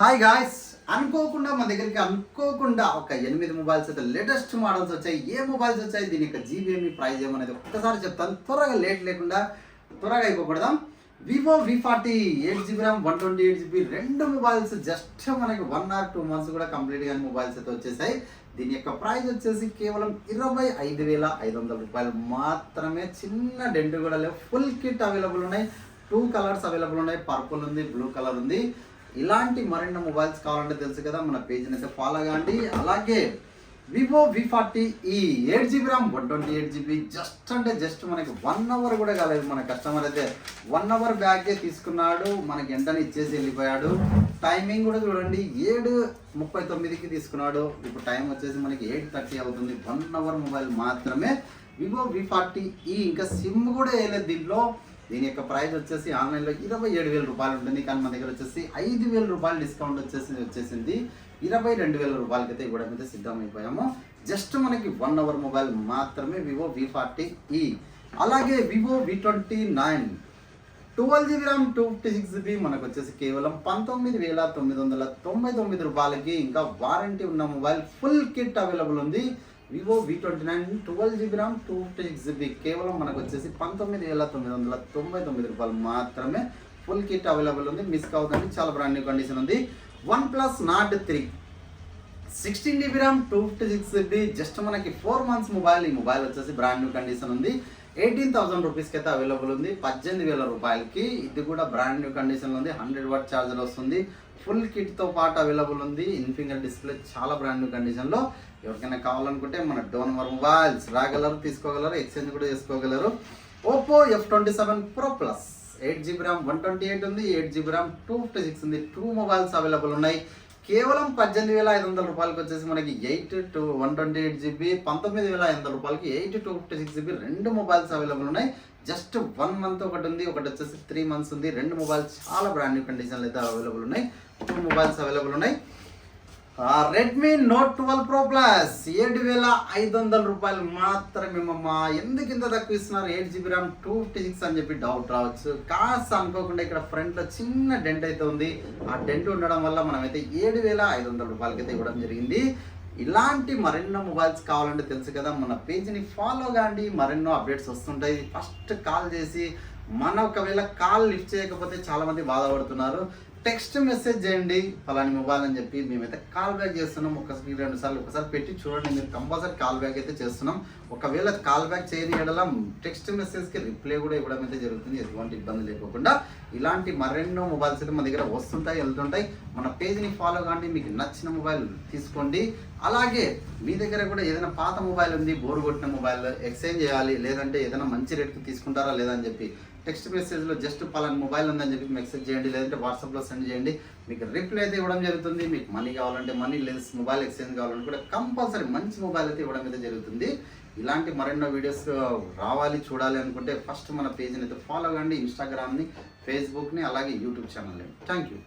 Hi guys అనుకోకుండా మన దగ్గరికి అనుకోకుండా ఒక ఎనిమిది మొబైల్స్ అయితే లేటెస్ట్ మోడల్స్ వచ్చాయి. ఏ మొబైల్స్ వచ్చాయి? దీని యొక్క జీబీఎంఈ ప్రైజ్ ఏమనేది ఒక్కసారి చెప్తాను. త్వరగా లేట్ లేకుండా త్వరగా అయిపోకూడదాం. Vivo V forty eight GB RAM one twenty eight GB రెండు మొబైల్స్ జస్ట్ మనకి వన్ ఆర్ టూ మంత్స్ కూడా కంప్లీట్గా మొబైల్స్ అయితే వచ్చేసాయి. దీని యొక్క ప్రైజ్ వచ్చేసి కేవలం ఇరవై ఐదు వేల ఐదు వందల రూపాయలు మాత్రమే. చిన్న డెంట్ కూడా లేవు. ఫుల్ కిట్ అవైలబుల్ ఉన్నాయి. టూ కలర్స్ అవైలబుల్ ఉన్నాయి. పర్పుల్ ఉంది బ్లూ కలర్ ఉంది. ఇలాంటి మరిన్ని మొబైల్స్ కావాలంటే తెలుసు కదా మన పేజ్ని అయితే ఫాలో కాండి అలాగే Vivo V forty E eight GB RAM one twenty eight GB just అంటే జస్ట్ మనకి వన్ అవర్ కూడా కాలేదు. మన కస్టమర్ అయితే వన్ అవర్ బ్యాగే తీసుకున్నాడు. మనకి వెంటనే ఇచ్చేసి వెళ్ళిపోయాడు. టైమింగ్ కూడా చూడండి ఏడు ముప్పై తొమ్మిదికి తీసుకున్నాడు. ఇప్పుడు టైం వచ్చేసి మనకి ఎయిట్ థర్టీ అవుతుంది. వన్ అవర్ మొబైల్ మాత్రమే. వివో వి ఫార్టీ ఈ ఇంకా సిమ్ కూడా వేయలేదు దీంట్లో. దీని యొక్క ప్రైస్ వచ్చేసి ఆన్లైన్లో ఇరవై ఏడు వేల రూపాయలు ఉంటుంది. కానీ మన దగ్గర వచ్చేసి ఐదు వేల రూపాయలు డిస్కౌంట్ వచ్చేసి వచ్చేసింది. ఇరవై రెండు వేల రూపాయలకి అయితే ఇవ్వడం అయితే సిద్ధమైపోయాము. జస్ట్ మనకి వన్ అవర్ మొబైల్ మాత్రమే వివో వి ఫార్టీ ఈ. అలాగే Vivo V twenty nine twelve GB RAM two fifty six GB మనకు వచ్చేసి కేవలం పంతొమ్మిది వేల తొమ్మిది వందల తొంభై తొమ్మిది రూపాయలకి ఇంకా వారంటీ ఉన్న మొబైల్ ఫుల్ కిట్ అవైలబుల్ ఉంది. Vivo V twenty nine twelve GB RAM two fifty six GB కేవలం మనకు వచ్చేసి పంతొమ్మిది వేల తొమ్మిది వందల తొంభై తొమ్మిది రూపాయలు మాత్రమే ఫుల్ కిట్ అవైలబుల్ ఉంది. మిస్ కావద్దండి చాలా బ్రాండ్ న్యూ కండిషన్ ఉంది. OnePlus Nord three sixteen GB RAM two fifty six GB just మనకి ఫోర్ మంత్స్ మొబైల్ ఈ మొబైల్ వచ్చేసి బ్రాండ్ న్యూ కండిషన్ ఉంది. ఎయిటీన్ థౌసండ్ రూపీస్కి అయితే అవైలబుల్ ఉంది. పద్దెనిమిది వేల రూపాయలకి. ఇది కూడా బ్రాండ్ న్యూ కండిషన్లో ఉంది. హండ్రెడ్ వాట్ ఛార్జర్ వస్తుంది. ఫుల్ కిట్తో పాటు అవైలబుల్ ఉంది. ఇన్ఫింగర్ డిస్ప్లే చాలా బ్రాండ్ న్యూ కండిషన్లో ఎవరికైనా కావాలనుకుంటే మన డోనమర్ మొబైల్స్ రాగలరు తీసుకోగలరు ఎక్స్చేంజ్ కూడా చేసుకోగలరు. Oppo F twenty seven pro plus eight GB RAM one twenty eight ఉంది. Eight GB RAM two fifty six ఉంది. టూ మొబైల్స్ అవైలబుల్ ఉన్నాయి. కేవలం పద్దెనిమిది వేల ఐదు వందల రూపాయలకి వచ్చేసి మనకి eight to one twenty eight GB పంతొమ్మిది వేల ఐదు వందల రూపాయలకి eight two fifty six GB రెండు మొబైల్స్ అవైలబుల్ ఉన్నాయి. జస్ట్ వన్ మంత్ ఒకటి ఉంది ఒకటి వచ్చేసి త్రీ మంత్స్ ఉంది. రెండు మొబైల్స్ చాలా బ్రాండ్ న్యూ కండిషన్లు అయితే అవైలబుల్ ఉన్నాయి. టూ మొబైల్స్ అవైలబుల్ ఉన్నాయి. Redmi Note twelve pro plus ఏడు వేల ఐదు వందల రూపాయలు మాత్రమే మమ్మ ఎందుకు ఇంత తక్కువ ఇస్తున్నారు? Eight GB RAM two fifty six అని చెప్పి డౌట్ రావచ్చు. కాస్త అనుకోకుండా ఇక్కడ ఫ్రంట్లో చిన్న డెంట్ అయితే ఉంది. ఆ డెంట్ ఉండడం వల్ల మనమైతే ఏడు వేల ఐదు వందల రూపాయలకి అయితే ఇవ్వడం జరిగింది. ఇలాంటి మరెన్నో మొబైల్స్ కావాలంటే తెలుసు కదా మన పేజ్ని ఫాలో కాండి. మరెన్నో అప్డేట్స్ వస్తుంటాయి. ఫస్ట్ కాల్ చేసి మన ఒకవేళ కాల్ లిఫ్ట్ చేయకపోతే చాలా మంది బాధపడుతున్నారు. టెక్స్ట్ మెసేజ్ చేయండి ఫలాని మొబైల్ అని చెప్పి మేమైతే కాల్ బ్యాక్ చేస్తున్నాం. ఒకసారి రెండు సార్లు ఒకసారి పెట్టి చూడండి. మీరు కంపల్సరీ కాల్ బ్యాక్ అయితే చేస్తున్నాం. ఒకవేళ కాల్ బ్యాక్ చేయని ఎడల టెక్స్ట్ మెసేజ్కి రిప్లై కూడా ఇవ్వడం అయితే జరుగుతుంది. ఎటువంటి ఇబ్బంది లేకుండా ఇలాంటి మరెన్నో మొబైల్స్ అయితే మన దగ్గర వస్తుంటాయి వెళ్తుంటాయి. మన పేజ్ని ఫాలో కాండి మీకు నచ్చిన మొబైల్ తీసుకోండి. అలాగే మీ దగ్గర కూడా ఏదైనా పాత మొబైల్ ఉంది బోర్ కొట్టిన మొబైల్ ఎక్స్చేంజ్ చేయాలి లేదంటే ఏదైనా మంచి రేట్కి తీసుకుంటారా లేదని చెప్పి టెక్స్ట్ మెసేజ్లో జస్ట్ పలానా మొబైల్ ఉందని చెప్పి మెసేజ్ చేయండి లేదంటే వాట్సాప్లో సెండ్ చేయండి. మీకు రిప్లై అయితే ఇవ్వడం జరుగుతుంది మీకు మనీ కావాలంటే మనీ లేదు మొబైల్ ఎక్స్చేంజ్ కావాలంటే కూడా కంపల్సరీ మంచి మొబైల్ అయితే ఇవ్వడం అయితే జరుగుతుంది. ఇలాంటి మరెన్నో వీడియోస్ రావాలి చూడాలి అనుకుంటే ఫస్ట్ మన పేజ్ని అయితే ఫాలో కండి ఇన్స్టాగ్రామ్ని ఫేస్బుక్ని అలాగే యూట్యూబ్ ఛానల్ని థ్యాంక్ యూ